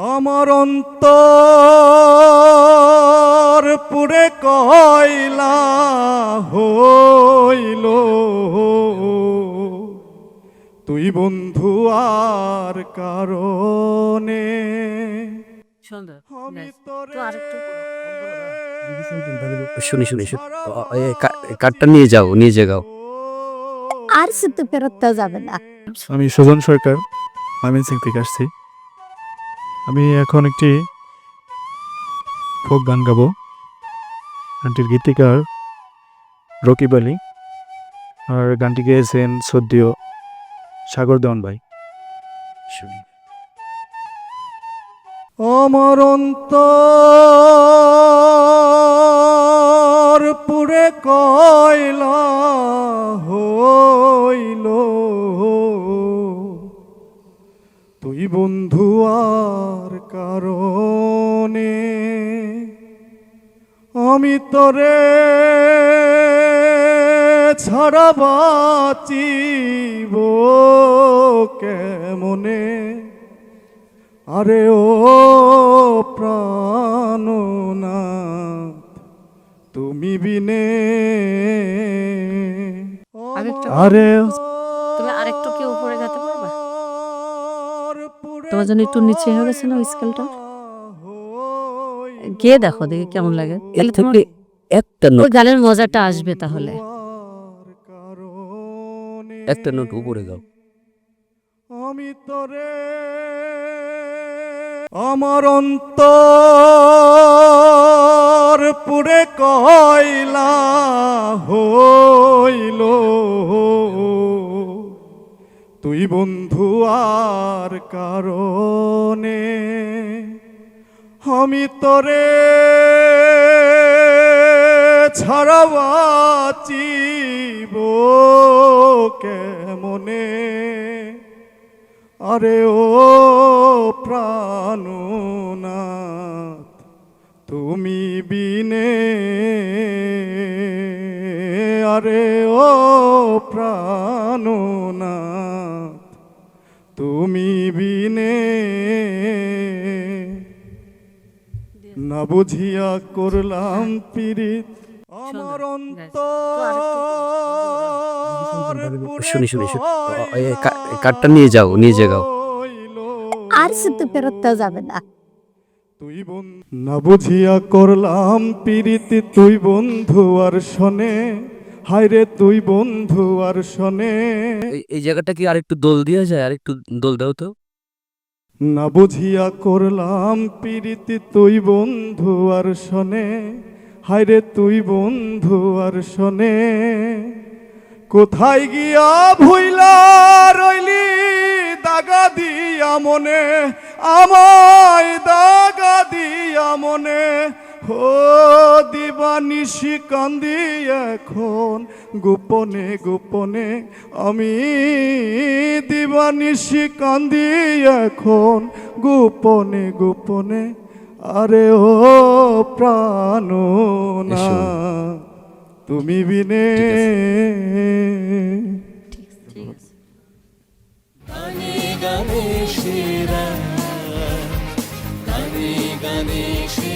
আমার অন্তর পুরে কয়লা হইল। তুই বন্ধু আর কারণে আমি শুনি শুনি নিয়ে যাও নিয়ে যে গাও। আর ফেরত যাবে না। আমি সুজন সরকার ময়মনসিং থেকে আসছি। আমি এখন একটি ফোক গান গাবো। গানটির গীতিকার রকিব আলী। আর গানটি গেয়েছেন সদ্য সাগর দেওয়ান ভাই। অন্তর পুরে কয়লা বন্ধু আর কারণে আমি তোরে ছাড়া বাঁচিব কেমনে আরে ও প্রাণনাথ তুমি বিনে আরে তুমি আরেকটু কি উপরে গাতে পারবা? তোমার জন্য একটু নিচে হয়ে গেছে না ওই স্কেলটা? গিয়ে দেখো দেখি কেমন লাগে। থেকে একটা নোট গানের মজাটা আসবে তাহলে। একটা নোট উপরে গাও আমি তোরে আমার অন্তর পুরে কয়লা তুই বন্ধু আর কারণে আমি তোরে ছাড়া বাঁচিব কেমনে? আরে ও প্রাণনাথ তুমি বিনে আরে ও প্রাণনাথ তুমি বিনে না বুঝিয়া করলাম পীড়িত আমার অন্তর। শুনি শুনি এ, নিয়ে যাও নিয়ে যে গাও। আর শুধু ফেরত যাবে না। তুই বন্ধু না বুঝিয়া করলাম পীড়িতি তুই বন্ধু আর শোনে। হায়রে তুই বন্ধু আর শোনে। এই- জায়গাটা কি আরেকটু দোল দেওয়া যায়? আরেকটু দোল দাও তো। না বুঝিয়া করলাম পীড়িতি তুই বন্ধু আর শোনে। হায়রে তুই বন্ধু আর শোনে। কোথায় গিয়া ভুইলা রইলি দাগা দিয়া মনে? আমায় দাগা দিয়া মনে? হো দিবানিশি কান্দি এখন গোপনে গোপনে আমি দিবানিশি কান্দি এখন গোপনে গোপনে আরে ও প্রাণ না তুমি বিনে গানে গানে